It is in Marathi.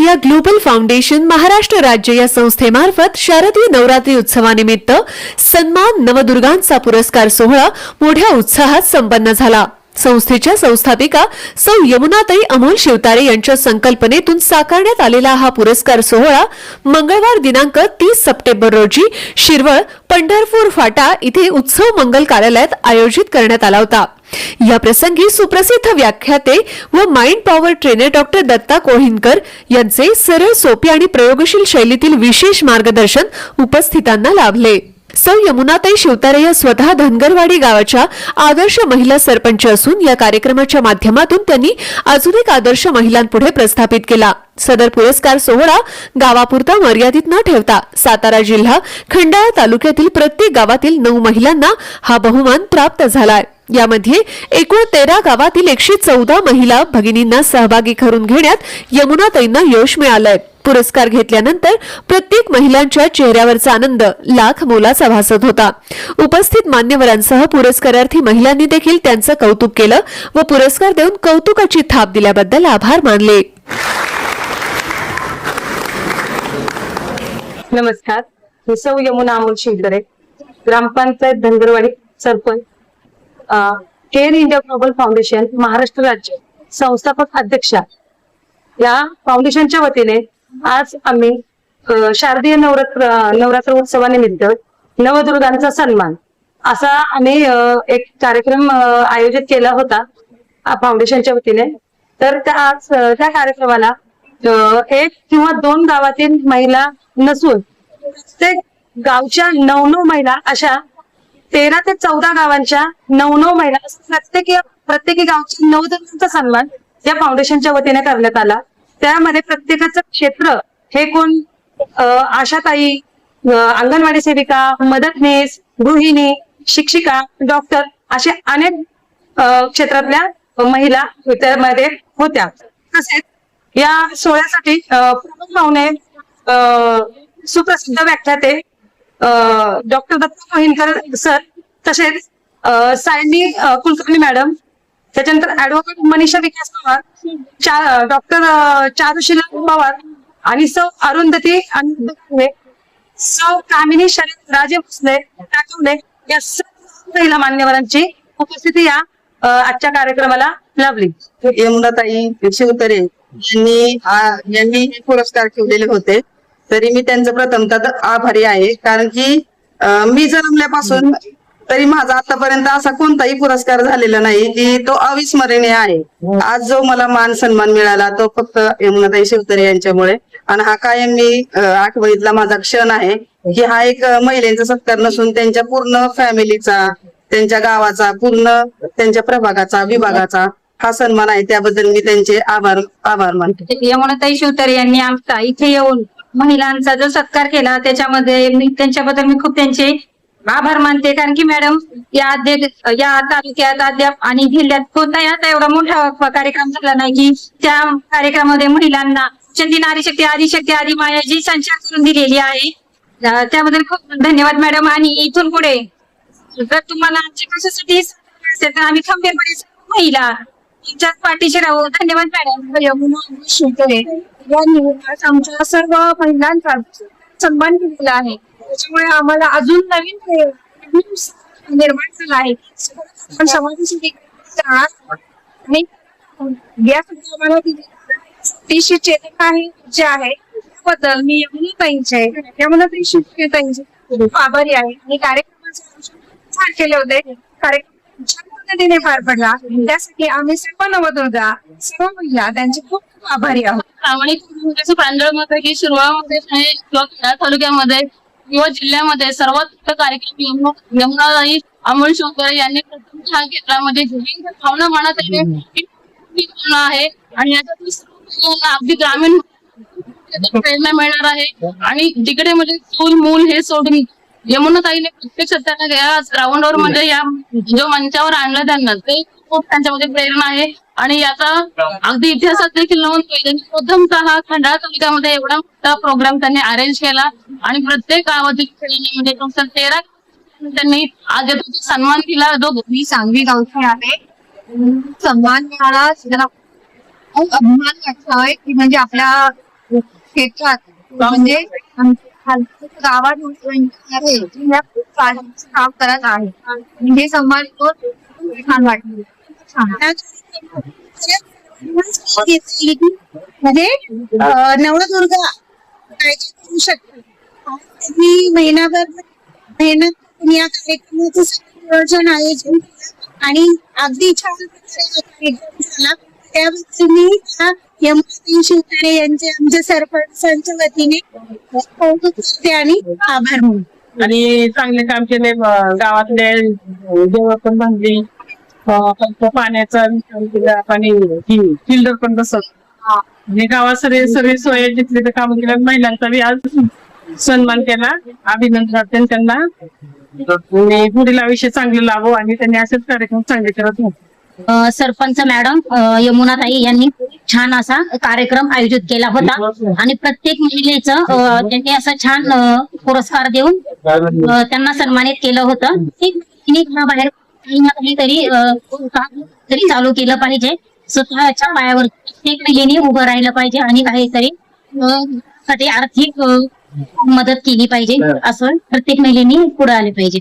इंडिया ग्लोबल फाउंडेशन महाराष्ट्र राज्य या संस्थेमार्फत शारदीय नवरात्री उत्सवानिमित्त सन्मान नवदुर्गांचा पुरस्कार सोहळा मोठ्या उत्साहात संपन्न झाला. संस्थेच्या संस्थापिका सौ यमुनाताई अमोल शिवतारे यांच्या संकल्पनेतून साकारण्यात आलेला हा पुरस्कार सोहळा मंगळवार दिनांक तीस सप्टेंबर रोजी शिरवळ पंढरपूर फाटा इथे उत्सव मंगल कार्यालयात आयोजित करण्यात आला होता. या प्रसंगी सुप्रसिद्ध व्याख्याते व mind power trainer doctor Datta Kohinkar यांचे सरळ सोपे आणि प्रयोगशील शैलीतील विशेष मार्गदर्शन उपस्थितांना लाभले. सौ यमुनाताई शिवतारे या स्वतः धनगरवाडी गावाच्या आदर्श महिला सरपंच असून या कार्यक्रमाच्या माध्यमातून त्यांनी अजून एक आदर्श महिलांपुढे प्रस्थापित केला. सदर पुरस्कार सोहळा गावापुरता मर्यादित न ठेवता सातारा जिल्हा खंडाळा तालुक्यातील प्रत्येक गावातील नऊ महिलांना हा बहुमान प्राप्त झालाय. यामध्ये एकूण तेरा गावातील एकशे चौदा महिला भगिनींना सहभागी करून घेण्यात यमुनाताईंना यश मिळालंय. पुरस्कार घेतल्यानंतर प्रत्येक महिलांच्या चेहऱ्यावरचा आनंद लाख मोलाचा भासत होता. उपस्थित मान्यवरांसह पुरस्कारार्थी महिलांनी देखील त्यांचं कौतुक केलं व पुरस्कार देऊन कौतुकाची थाप दिल्याबद्दल आभार मानले. नमस्कार. मी सौ यमुना अमोल शिंदरे ग्रामपंचायत Dhangarwadi sarpanch. Care India global foundation Maharashtra राज्य संस्थापक अध्यक्षा. या फाउंडेशनच्या वतीने आज आम्ही शारदीय नवरात्र नवरात्र उत्सवानिमित्त नवदुर्गांचा सन्मान असा आम्ही एक कार्यक्रम आयोजित केला होता फाउंडेशनच्या वतीने. तर त्या आज त्या कार्यक्रमाला एक किंवा दोन गावातील महिला नसून ते गावच्या नऊ नऊ महिला अशा तेरा ते चौदा गावांच्या नऊ नऊ महिला प्रत्येकी प्रत्येकी गावच्या नऊ जणांचा सन्मान या फाउंडेशनच्या वतीने करण्यात आला. त्यामध्ये प्रत्येकाचं क्षेत्र हे कोण? आशाताई अंगणवाडी सेविका मदतनीस गृहिणी शिक्षिका डॉक्टर असे अनेक क्षेत्रातल्या महिला त्यामध्ये होत्या. तसेच या सोहळ्यासाठी प्रमुख पाहुणे सुप्रसिद्ध व्याख्याते डॉक्टर दत्ता मोहिनकर सर तसेच अ, सायनी कुलकर्णी मॅडम त्याच्यानंतर ऍडव्होकेट मनीषा विकास पवार डॉक्टर चारुशिला पवार आणि सौ अरुंधती आणि सौ कामिनी शरद राजे भोसले टाकवले या सर्व महिला मान्यवरांची उपस्थिती या आजच्या कार्यक्रमाला लाभली. यमुनाताई शिवतरे यांनी यांनी हे पुरस्कार ठेवलेले होते. तरी मी त्यांचं प्रथमतः आभारी आहे. कारण की मी जन्मल्यापासून तरी माझा आतापर्यंत असा कोणताही पुरस्कार झालेला नाही की तो अविस्मरणीय आहे. आज जो मला मान सन्मान मिळाला तो फक्त यमुनाताई शिवतरे यांच्यामुळे. आणि हा कायम मी आठवणीतला माझा क्षण आहे की हा एक महिलांचा सत्कार नसून त्यांच्या पूर्ण फॅमिलीचा त्यांच्या गावाचा पूर्ण त्यांच्या प्रभागाचा विभागाचा हा सन्मान आहे. त्याबद्दल मी त्यांचे आभार आभार मानते. यमुनाताई शिवतरे यांनी आमचा इथे येऊन महिलांचा जो सत्कार केला त्याच्यामध्ये मी त्यांच्याबद्दल मी खूप त्यांचे आभार मानते. कारण की मॅडम या या तालुक्यात अद्याप आणि जिल्ह्यात कोणता एवढा मोठा कार्यक्रम झाला नाही की त्या कार्यक्रमामध्ये महिलांना चंदी नारी शक्ती आदी शक्ती आदी माया जी संचार करून दिलेली आहे. त्याबद्दल खूप धन्यवाद मॅडम. आणि इथून पुढे जर तुम्हाला आमच्या कशासाठी असेल तर आम्ही खंबीरपणे महिला पाठीशी राहू. धन्यवाद मॅडम यमुना शिवतरे या आज आमच्या सर्व महिलांचा सन्मान केलेला आहे. त्याच्यामुळे आम्हाला अजून नवीन निर्माण झाला आहे. पण समाजासाठी राहणार आणि यासाठी आम्हाला अतिशय चेतक आहे जे आहे त्याबद्दल मी यमुनाताईंचे यमुनाताई शिवताईंचे खूप आभारी आहे. आणि कार्यक्रमाचे केले होते. कार्यक्रम छान पद्धतीने पार पडला त्यासाठी आम्ही सर्व नवदुर्गा सर्व महिला त्यांचे खूप खूप आभारी आहोत. प्रांजळमध्ये की किंवा खेडा तालुक्यामध्ये किंवा जिल्ह्यामध्ये सर्वात मोठा कार्यक्रम यमुना यमुनाबाई अमोल शोकर यांनी प्रथम ह्या क्षेत्रामध्ये भावना मनात येणे ही मोठी भावना आहे. आणि याच्यातून सर्व महिलांना अगदी ग्रामीण प्रेरणा मिळणार आहे. आणि जिकडे म्हणजे चूल मूल हे सोडून यमुनाताईने प्रत्यक्ष त्यांना या ग्राउंडवर म्हणजे या जो मंचावर आणलं त्यांना ते खूप त्यांच्यामध्ये प्रेरणा आहे. आणि याचा अगदी इतिहासात देखील नोंद त्यांनी प्रथमतः हा खंडाळा तालुक्यामध्ये एवढा मोठा प्रोग्राम त्यांनी अरेंज केला. आणि प्रत्येक गावातील खेळांना म्हणजे टोटल तेरा त्यांनी आज सन्मान दिला जो मी सांगवी गावची आहे. सन्मान मिळाला. त्याला खूप अभिमान वाटतोय की म्हणजे आपल्या क्षेत्रात म्हणजे गावात आहे, काम करत आहे आणि छान वाटले म्हणजे नवदुर्गा काय काय करू शकते मी महिनाभर मेहनत या कार्यक्रमाचं नियोजन आयोजन आणि अगदी छान कार्यक्रम झाला त्याबद्दल मी यमुनाताई शिवतारे यांचे आमच्या सरपंचांच्या वतीने कौतुक करते आणि आभार मानते. आणि चांगले काम केले गावातले देवळ पण बांधली पाण्याचा केला पाणी बसत आणि गावात सगळे सगळे सोय जिथले ते काम केलं महिलांचा बी आज सन्मान केला अभिनंदन वाटते त्यांना. पुढील आयुष्य चांगले लाभो आणि त्यांनी असेच कार्यक्रम चांगले करत राहू. सरपंच मॅडम यमुनाताई यांनी छान असा कार्यक्रम आयोजित केला होता. आणि प्रत्येक महिलेचं त्यांनी असं छान पुरस्कार देऊन त्यांना सन्मानित केलं होतं. घराबाहेर काही ना काहीतरी तरी चालू केलं पाहिजे. स्वतःच्या पायावर प्रत्येक महिलेने उभं राहिलं पाहिजे आणि काहीतरी साठी आर्थिक मदत केली पाहिजे. असं प्रत्येक महिलेने पुढे आले पाहिजे.